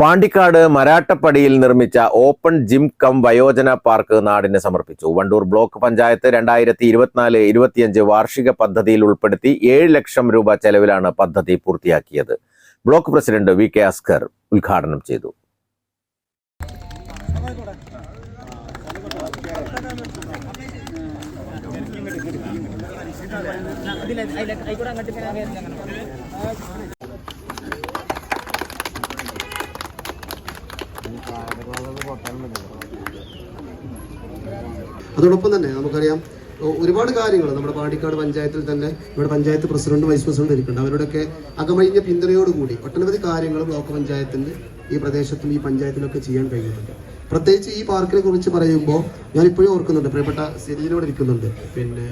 Pandikkad മരാട്ടപ്പടിയിൽ നിർമ്മിച്ച open gym cum വയോജന park നാടിന് സമർപ്പിച്ചു. വണ്ടൂർ ബ്ലോക്ക് പഞ്ചായത്ത് രണ്ടായിരത്തി ഇരുപത്തിനാല് ഇരുപത്തിയഞ്ച് വാർഷിക പദ്ധതിയിൽ ഉൾപ്പെടുത്തി ഏഴ് ലക്ഷം രൂപ ചെലവിലാണ് പദ്ധതി പൂർത്തിയാക്കിയത്. Block president V K Askar ഉദ്ഘാടനം ചെയ്തു. അതോടൊപ്പം തന്നെ നമുക്കറിയാം ഒരുപാട് കാര്യങ്ങൾ നമ്മുടെ പാടിക്കാട് പഞ്ചായത്തിൽ തന്നെ ഇവിടെ പഞ്ചായത്ത് പ്രസിഡന്റ് വൈസ് പ്രസിഡന്റ് ഇരിക്കുന്നുണ്ട്. അവരുടെയൊക്കെ അകമഴിഞ്ഞ പിന്തുണയോടുകൂടി ഒട്ടനവധി കാര്യങ്ങൾ ബ്ലോക്ക് പഞ്ചായത്തിന് ഈ പ്രദേശത്തും ഈ പഞ്ചായത്തിലൊക്കെ ചെയ്യാൻ കഴിയുന്നുണ്ട്. പ്രത്യേകിച്ച് ഈ പാർക്കിനെ കുറിച്ച് പറയുമ്പോൾ ഞാൻ ഇപ്പോഴും ഓർക്കുന്നുണ്ട്. പ്രിയപ്പെട്ട സെലീനോട് ഇരിക്കുന്നുണ്ട്. പിന്നെ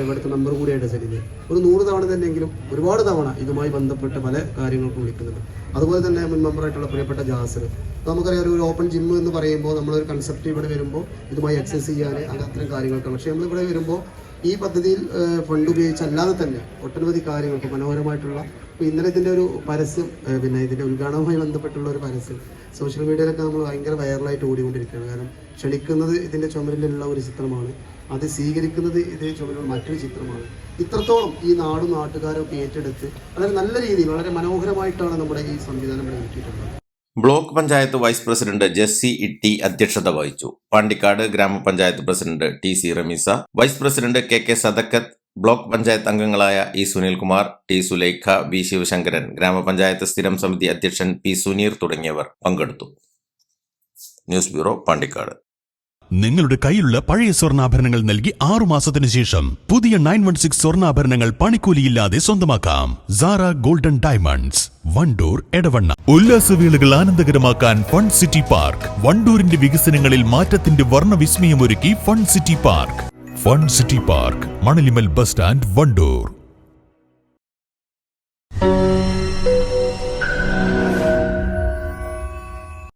ഇവിടുത്തെ നമ്പർ കൂടിയായിട്ട് സെലീന്. ഒരു നൂറ് തവണ തന്നെയെങ്കിലും ഒരുപാട് തവണ ഇതുമായി ബന്ധപ്പെട്ട പല കാര്യങ്ങൾക്കും വിളിക്കുന്നുണ്ട്. അതുപോലെ തന്നെ മുൻ മെമ്പറായിട്ടുള്ള പ്രിയപ്പെട്ട ജാസർ. നമുക്കറിയാം ഒരു ഓപ്പൺ ജിം എന്ന് പറയുമ്പോൾ നമ്മളൊരു കൺസെപ്റ്റ് ഇവിടെ വരുമ്പോൾ ഇതുമായി എക്സസൈസ് ചെയ്യാൻ അങ്ങനെ അത്തരം കാര്യങ്ങൾക്കാണ്. പക്ഷേ നമ്മൾ ഇവിടെ വരുമ്പോൾ ഈ പദ്ധതിയിൽ ഫണ്ട് ഉപയോഗിച്ച് അല്ലാതെ തന്നെ ഒട്ടനവധി കാര്യങ്ങൾക്ക് മനോഹരമായിട്ടുള്ള ഇപ്പോൾ ഇന്നലെ ഇതിന്റെ ഒരു പരസ്യം പിന്നെ ഇതിന്റെ ഉദ്ഘാടനവുമായി ബന്ധപ്പെട്ടുള്ള ഒരു പരസ്യം. സോഷ്യൽ മീഡിയയിലൊക്കെ നമ്മൾ ഭയങ്കര വൈറലായിട്ട് ഓടിക്കൊണ്ടിരിക്കുകയാണ്. കാരണം ക്ഷണിക്കുന്നത് ഇതിന്റെ ചുമരിലുള്ള ഒരു ചിത്രമാണ്. അത് സ്വീകരിക്കുന്നത് ഇതേ ചുമരിലുള്ള മറ്റൊരു ചിത്രമാണ്. ഇത്രത്തോളം ഈ നാടും നാട്ടുകാരും ഒക്കെ ഏറ്റെടുത്ത് വളരെ നല്ല രീതിയിൽ വളരെ മനോഹരമായിട്ടാണ് നമ്മുടെ ഈ സംവിധാനം ഇവിടെ ഒരുക്കിയിട്ടുള്ളത്. Block panchayat vice president Jessy Itty അധ്യക്ഷത വഹിച്ചു. Pandikkad grama panchayat president T C Rameesa vice president K K Sadakkath block panchayat അംഗങ്ങളായ E Sunilkumar T Sulaikha V Sivasankaran grama panchayat സ്ഥിരം സമിതി അധ്യക്ഷൻ പി സുനീർ തുടങ്ങിയവർ പങ്കെടുത്തു. News bureau Pandikkad. നിങ്ങളുടെ കയ്യിലുള്ള പഴയ സ്വർണാഭരണങ്ങൾ നൽകി ആറു മാസത്തിനു ശേഷം പുതിയ നയൻ വൺ സിക്സ് സ്വർണാഭരണങ്ങൾ പണിക്കൂലിയില്ലാതെ സ്വന്തമാക്കാം. Zara golden diamonds Wandoor Edavanna. ഉല്ലാസവേളകൾ ആനന്ദകരമാക്കാൻ ഫൺ സിറ്റി പാർക്ക് വണ്ടൂരിന്റെ വികസനങ്ങളിൽ മാറ്റത്തിന്റെ വർണവിസ്മയം ഒരുക്കി fun city park fun city park Manalimal bus stand Wandoor.